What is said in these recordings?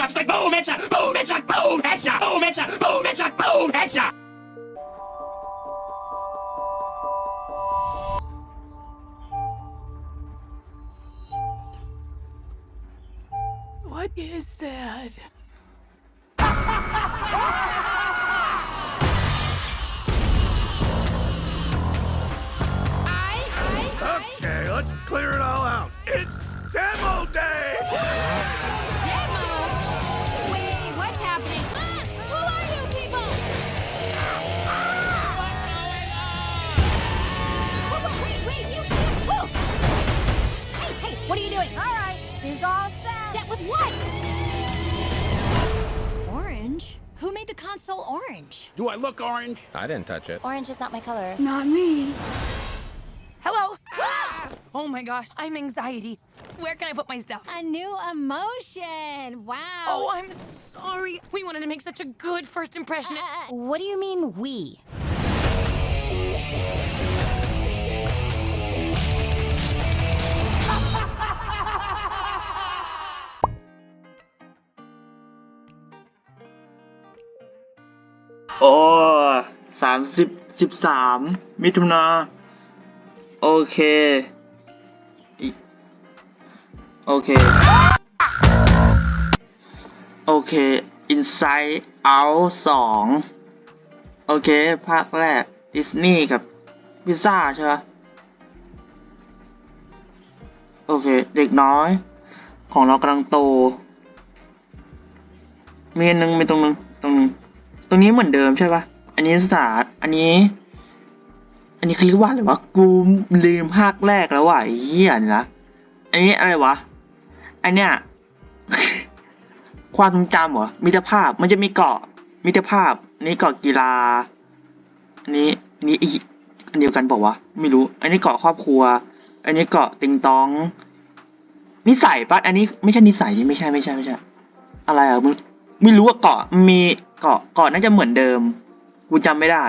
headshots like boom, headshot, boom, headshot, boom, headshot, boom, headshot, boom, headshot, boom, headshot. What is that? Okay, let's clear it all made orange? Do I look orange? I didn't touch it. Orange is not my color. Not me. Hello? Oh my gosh, I'm anxiety. Where can I put my stuff? A new emotion. Wow. Oh, I'm sorry. We wanted to make such a good first impression. Uh, what do you mean, we? โอ้สามสิบสิบสามมิถุนาโอเคอิโอเค โอเค Inside Out สองโอเค ภาคแรก ดิสนีย์กับพิซซ่าใช่ไหมโอเค เด็กน้อย ของเรากำลังโต มีอันนึงมีตรงนึง ตรงนึง ตรงนี้เหมือนเดิมใช่ปะอันนี้สถานอันนี้ อันนี้เขาเรียกว่าอะไรวะ กูลืมภาคแรกแล้วว่ะอ้เหี้ยนี่นะ อันนี้อะไรวะ อันเนี้ย ความทรงจำเหรอ มิตรภาพ มันจะมีเกาะ มิตรภาพอันนี้เกาะกีฬา อันนี้อันนี้อีกอันเดียวกันบอกวะไม่รู้ อันนี้เกาะครอบครัว อันนี้เกาะติงตอง นิสัยปะอันนี้ไม่ใช่นิสัยนี่ไม่ใช่ไม่ใช่ไม่ใช่ อะไรอะมึง ไม่รู้ว่าเกาะมีเกาะเกาะน่าจะเหมือนเดิม กูจำไม่ได้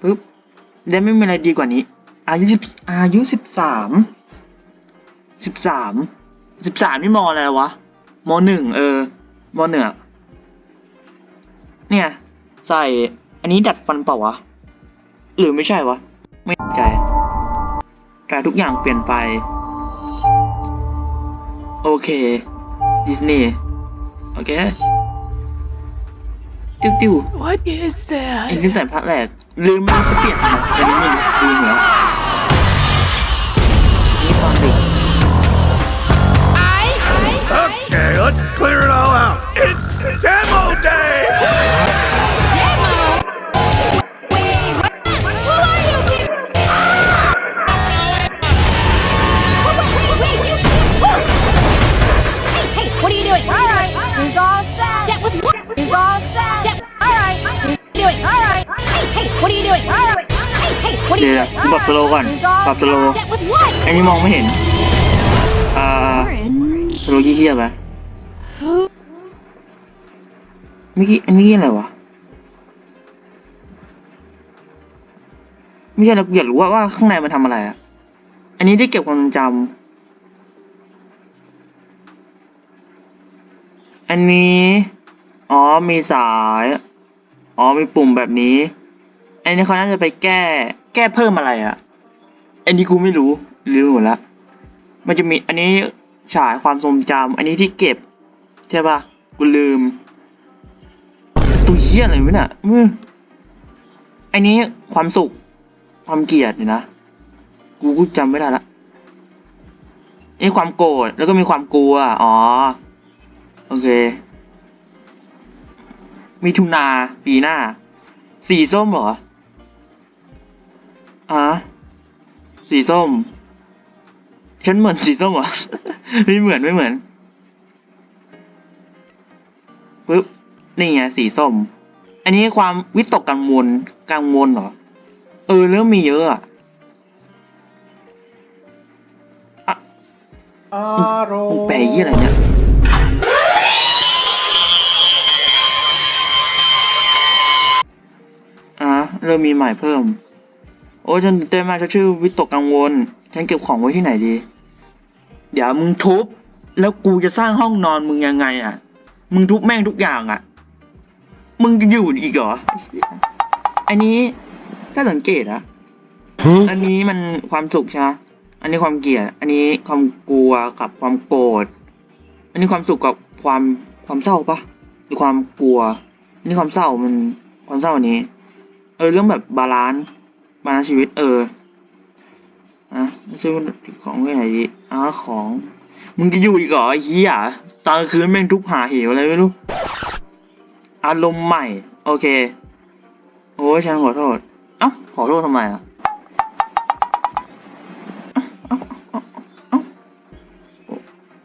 ปึ๊บได้ไม่มีอะไรดีกว่านี้ อายุสิบอายุสิบสามสิบสามสิบสามนี่มออะไรวะมหนึ่งเออมหนึ่งอเนี่ย ใส่อันนี้ดัดฟันเปล่าวะ หรือไม่ใช่วะ ไม่ใจแต่ทุกอย่างเปลี่ยนไป โอเค ดิสนีย์ โอเคติ้วติ้ว What is ไอ้ that? ตั้งแต่ภาคแรกลืมมันจะเปลี่ยนทำไมอันนี้ไม่รู้ลืมเหรอ doing? All right. Hey, hey, what are เดี๋ you ยว doing? กูปรับสโลว์ก่อน She's all ปรับสโลว์ set with what? อันนี้มองไม่เห็น อ่า สโลว์เยี่ยๆไปเมื่อกี้อันนี้อะไรวะ ไม่ใช่เราอยากรู้ว่าว่าข้างในมันทำอะไรอะอันนี้ได้เก็บความทรงจำอันนี้ อ๋อ มีสาย อ๋อ มีปุ่มแบบนี้ อันนี้เขาน่าจะไปแก้ แก้เพิ่มอะไรอะอันนี้กูไม่รู้ลืมหมดละมันจะมีอันนี้ฉายความทรงจำอันนี้ที่เก็บ ใช่ปะกูลืมตัวเหี้ยอะไรวะเนี่ยมืออันนี้ความสุขความเกลียดเนี่ยนะ กูก็จำไม่ได้ละนี่ความโกรธแล้วก็มีความกลัว อ๋อ โอเค มีทุนาปีหน้า สีส้มเหรอ อะสีส้ม ฉันเหมือนสีส้มเหรอไม่เหมือนไม่เหมือนปึ๊บนี่ไงสีส้ม อันนี้ความวิตกกังวลกังวลเหรอ เออเริ่มมีเยอะอะอะมึงแปลยี่อะไรเนี่ยอะเริ่มมีใหม่เพิ่ม โอ้ยฉันตื่นเต้นมากฉันชื่อวิตกกังวล ฉันเก็บของไว้ที่ไหนดี เดี๋ยวมึงทุบ แล้วกูจะสร้างห้องนอนมึงยังไงอะ มึงทุบแม่งทุกอย่างอะ มึงจะอยู่อีกเหรอ อันนี้ถ้าสังเกตอะอันนี้มันความสุขใช่ไหมอันนี้ความเกลียด อันนี้ความกลัวกับความโกรธ อันนี้ความสุขกับความความเศร้าปะหรือความกลัว อันนี้ความเศร้ามันความเศร้าอันนี้ เออเรื่องแบบบาลานซ์ บาชีวิตเอออะซื้อของไว้ไหนดีอะของ มึงจะอยู่อีกเหรอไอ้เหี้ยตอนคืนแม่งทุบหาเหวอะไรไม่รู้อารมณ์ใหม่ โอเค โอ้ยฉันขอโทษเอ้าขอโทษทำไมอะ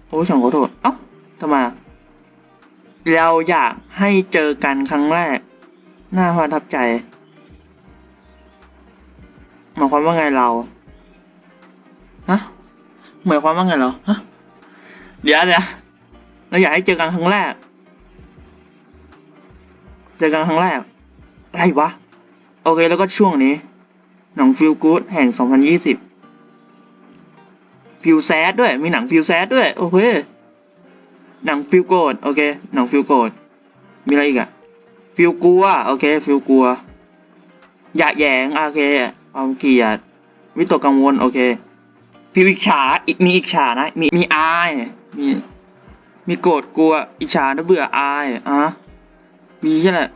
โอ้ยฉันขอโทษเอ้าทำไมเราอยากให้เจอกันครั้งแรก น่าประทับใจ หมายความว่าไงเราฮะหมายความว่าไงเราฮะเดี๋ยวเดี๋ยวเราอยากให้เจอกันครั้งแรก เจอกันครั้งแรกอะไรวะ โอเคแล้วก็ช่วงนี้ หนังฟิลกู๊ดแห่ง 2020 ฟิลแซดด้วย มีหนังฟิลแซดด้วย โอเค หนังฟิลโกรธโอเค หนังฟิลโกรธมีอะไรอีกอะฟิลกลัว โอเค ฟิลกลัว อยากแยง โอเค ความเกลียด วิตกกังวล โอเคฟิลอิจฉาอีกมีอิจฉานะ มีมีอายมีมีโกรธกลัวอิจฉาและเบื่ออายอะมีใช่แหละ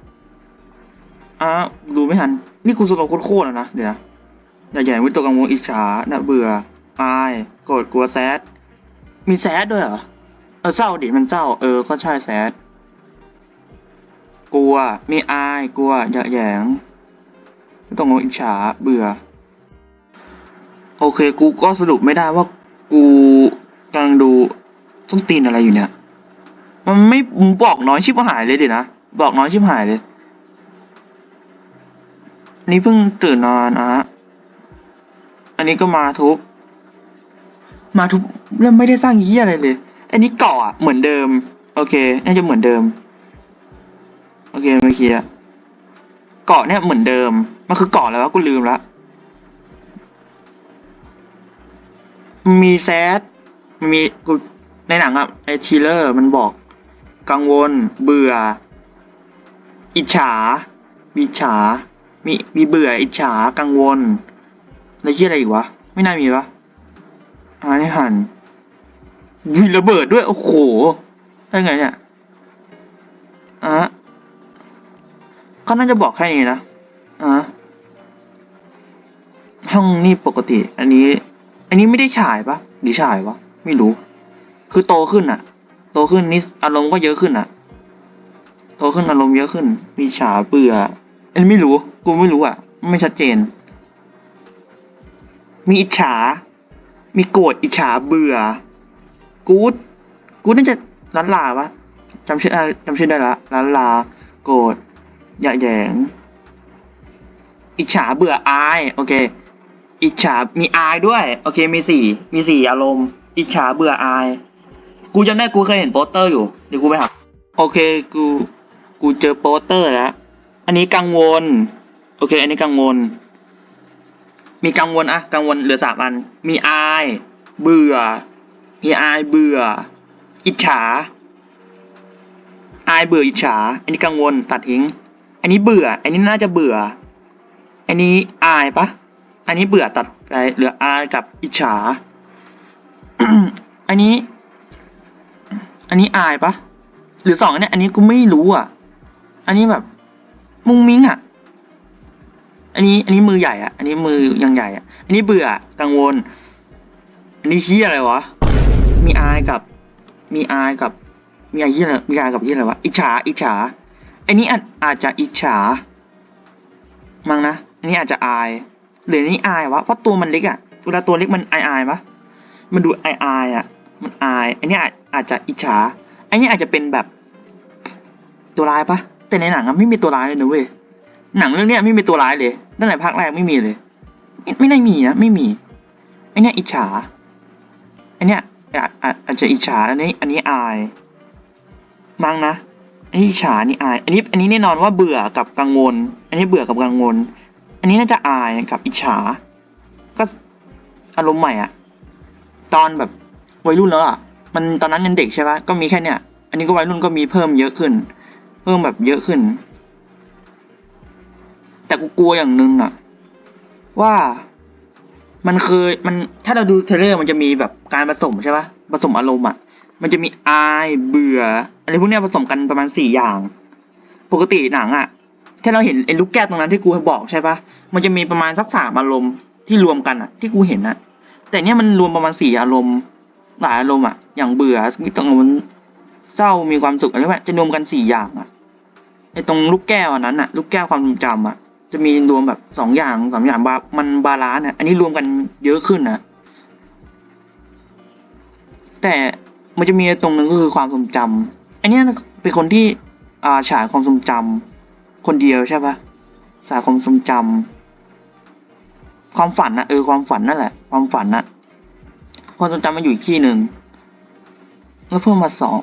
อะดูไม่ทัน นี่กูสโลโคตรๆแล้วนะ เดี๋ยวนะอย่าใหญ่วิตกกังวลอิจฉาน่ะเบื่ออายโกรธกลัวแซดมีแซดด้วยเหรอเออเศร้าดิมันเศร้า เออก็ใช่แซดกลัวมีอายกลัวอย่าแยง วิตกกังวลอิจฉาเบื่อ โอเคกูก็สรุปไม่ได้ว่ากูกำลังดูต้นตีนอะไรอยู่เนี่ย มันไม่บอกน้อยชิบหายเลยดินะ บอกน้อยชิบหายเลย นี่เพิ่งตื่นนอนนะฮะ อันนี้ก็มาทุบ มาทุบแล้วไม่ได้สร้างยี่ยอะไรเลย อันนี้เกาะเหมือนเดิม โอเค น่าจะเหมือนเดิม โอเคเมื่อกี้ เกาะเนี่ยเหมือนเดิม มันคือเกาะแล้วะกูลืมละมีแซดมันมีกูในหนังอะไอทีเลอร์มันบอก กังวล เบื่อ อิจฉามีอิจฉา มีมีเบื่ออิจฉากังวลแล้วที่อะไรอีกวะ ไม่น่ามีวะอ่านี่หันมีระเบิดด้วย โอ้โหได้ไงเนี่ย เขาน่าจะบอกแค่นี้นะอะห้องนี่ปกติ อันนี้ อันนี้ไม่ได้ฉายปะหรือฉายวะไม่รู้ คือโตขึ้นอะโตขึ้นนี่อารมณ์ก็เยอะขึ้นอะโตขึ้นอารมณ์เยอะขึ้น มีฉาเบื่ออันนี้ไม่รู้ กูไม่รู้อะไม่ชัดเจน มีอิจฉา มีโกรธอิจฉาเบื่อ กูดกูน่าจะล้านลาปะจำชื่อจำชื่อได้ละล้านลา โกรธ อยาแยง อิจฉาเบื่ออาย โอเค อิจฉา มีอายด้วย โอเค มีสี่ มีสี่อารมณ์ อิจฉาเบื่ออาย กูจำได้กูเคยเห็นโปสเตอร์อยู่ เดี๋ยวกูไปหา โอเค กู กูเจอโปสเตอร์แล้ว อันนี้กังวล โอเค อันนี้กังวล มีกังวลอะกังวลเหลือสามอัน มีอาย เบื่อ มีอายเบื่อ อิจฉา อายเบื่ออิจฉา อันนี้กังวลตัดทิ้ง นนี้เบื่อ อันนี้น่าจะเบื่อ อันนี้อายปะ อันนี้เบื่อตัดไปเหลืออายกับอิจฉา อันนี้ อันนี้อายปะ หรือสองอันเนี้ย อันนี้กูไม่รู้อะ อันนี้แบบ มุงมิ้งอะ อันนี้ อันนี้มือใหญ่อะ อันนี้มือยังใหญ่อะ อันนี้เบื่อ กังวล อันนี้เฮียอะไรวะ มีอายกับ มีอายกับ มีอายเฮียอะไรมีอายกับเฮียอะไรวะ อิจฉา อิจฉา อันนี้อาจอาจจะอิจฉา มั้งนะ อันนี้อาจจะอาย หรือนี่อายวะ เพราะตัวมันเล็กอะเวลาตัวเล็กมันอายอายปะมันดูอายอายอะมันอาย อันนี้อาจอาจจะอิจฉา อันนี้อาจจะเป็นแบบตัวร้ายปะแต่ในหนังอะไม่มีตัวร้ายเลยนะเว้ย หนังเรื่องเนี้ยไม่มีตัวร้ายเลย ตั้งแต่ภาคแรกไม่มีเลย ไม่ไม่ได้มีนะ ไม่มี อันเนี้ยอิจฉา อันเนี้ยอาจจะอิจฉา อันนี้ อันนี้อาย มั้งนะ อันนี้ฉาอันนี้อาย อันนี้อันนี้แน่นอนว่าเบื่อกับกังวล อันนี้เบื่อกับกังวล อันนี้น่าจะอายกับอิจฉา ก็อารมณ์ใหม่อะตอนแบบวัยรุ่นแล้วอะมันตอนนั้นยังเด็กใช่ปะก็มีแค่เนี้ยอันนี้ก็วัยรุ่นก็มีเพิ่มเยอะขึ้น เพิ่มแบบเยอะขึ้น แต่กูกลัวอย่างหนึ่งอะว่ามันเคยมันถ้าเราดูเทเลอร์มันจะมีแบบการผสมใช่ปะผสมอารมณ์อะมันจะมีอายเบื่อ อะไรพวกเนี้ยผสมกันประมาณสี่อย่าง ปกติหนังอะถ้าเราเห็นไอ้ลูกแก้วตรงนั้นที่กูบอกใช่ปะมันจะมีประมาณสักสามอารมณ์ที่รวมกันอะที่กูเห็นอะแต่เนี้ยมันรวมประมาณสี่อารมณ์หลายอารมณ์อะอย่างเบื่อมีตรงมันเศร้ามีความสุขอะไรแบบจะรวมกันสี่อย่างอะไอ้ตรงลูกแก้วอันนั้นอะลูกแก้วความทรงจำอะจะมีรวมแบบสองอย่างสามอย่างบามันบาลานซ์อะอันนี้รวมกันเยอะขึ้นนะแต่มันจะมีตรงนึงก็คือความทรงจำ อันนี้เป็นคนที่อ่าฉายความทรงจำคนเดียวใช่ปะฉายความทรงจำความฝันนะเออความฝันนั่นแหละ ความฝันนะความทรงจำมันอยู่อีกที่หนึ่งแล้วเพิ่มมาสอง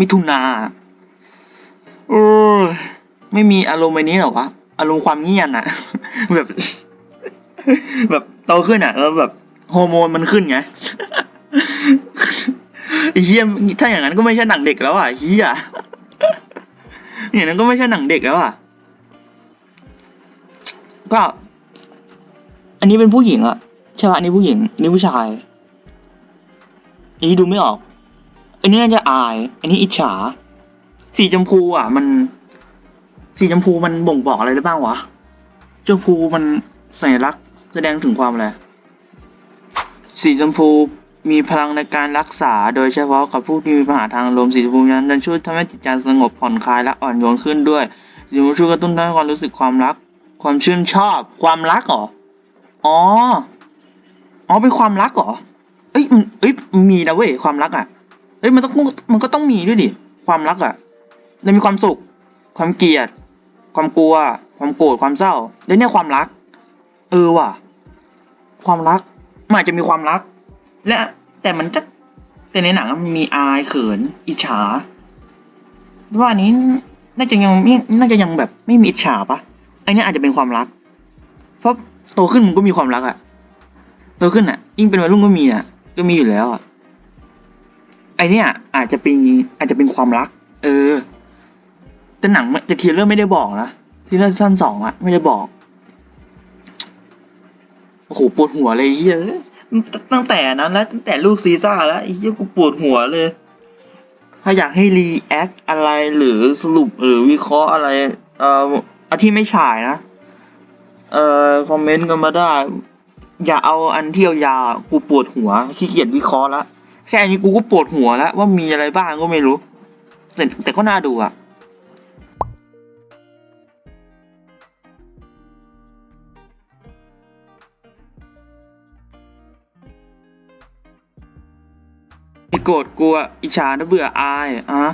มิถุนาโอ้ไม่มีอารมณ์แบบนี้หรอวะอารมณ์ความเงียบอะแบบ แบบโตขึ้นอะแล้วแบบ ฮอร์โมนมันขึ้นไง เฮียถ้าอย่างนั้นก็ไม่ใช่หนังเด็กแล้วอะเฮียอย่างนั้นก็ไม่ใช่หนังเด็กแล้วอะ ก็ อันนี้เป็นผู้หญิงอะใช่ปะอันนี้ผู้หญิงอันนี้ผู้ชาย อันนี้ดูไม่ออก อันนี้น่าจะอาย อันนี้อิจฉา สีชมพูอะ มัน สีชมพูมันบ่งบอกอะไรได้บ้างวะชมพูมันสัญลักษณ์แสดงถึงความอะไรสีชมพู มีพลังในการรักษา โดยเฉพาะกับผู้ที่มีปัญหาทางอารมสีชมพูนั้นจะช่วยทำให้จิตใจสงบผ่อนคลายและอ่อนโยนขึ้นด้วยสีชมพูช่วยกระตุ้นให้ความรู้สึกความรัก ความชื่นชอบ ความรักเหรออ๋ออ๋อเป็นความรักเหรอเอ้ยเอ้ยมีนะเว้ยความรักอะเอ้ยมันต้องมันก็ต้องมีด้วยดิความรักอะแล้วมีความสุข ความเกลียด ความกลัว ความโกรธความเศร้าแล้วเนี่ยความรัก เออว่ะ ความรักมันอาจจะมีความรัก และแต่มันก็แต่ในหนังมันมีอายเขิน อิจฉาว่านนี้น่าจะยังไม่น่าจะยังแบบไม่มีอิจฉาปะไอเนี้ยอาจจะเป็นความรัก เพราะโตขึ้นมันก็มีความรักอะโตขึ้นอะยิ่งเป็นวัยรุ่นก็มีอะก็มีอยู่แล้วอะไอเนี้ยอาจจะเป็นอาจจะเป็นความรัก เออ แต่หนังแต่ทีเลอร์ไม่ได้บอกนะทีเลอร์สั้นสองอะไม่ได้บอกโอ้โหปวดหัวเลยเฮีย ตั้งแต่นั้นแล้วตั้งแต่ลูกซีซ่าแล้วไอ้เฮียกูปวดหัวเลย ถ้าอยากให้รีแอคอะไรหรือสรุปหรือวิเคราะห์อะไร เอ่อเอาที่ไม่ฉายนะ เอ่อคอมเมนต์กันมาได้ อย่าเอาอันเที่ยวยาวกูปวดหัวขี้เกียจวิเคราะห์แล้วแค่นี้กูก็ปวดหัวแล้วว่ามีอะไรบ้างก็ไม่รู้ แต่แต่ก็น่าดูอะ มีโกรธกลัวอิจฉานะเบื่ออายอะ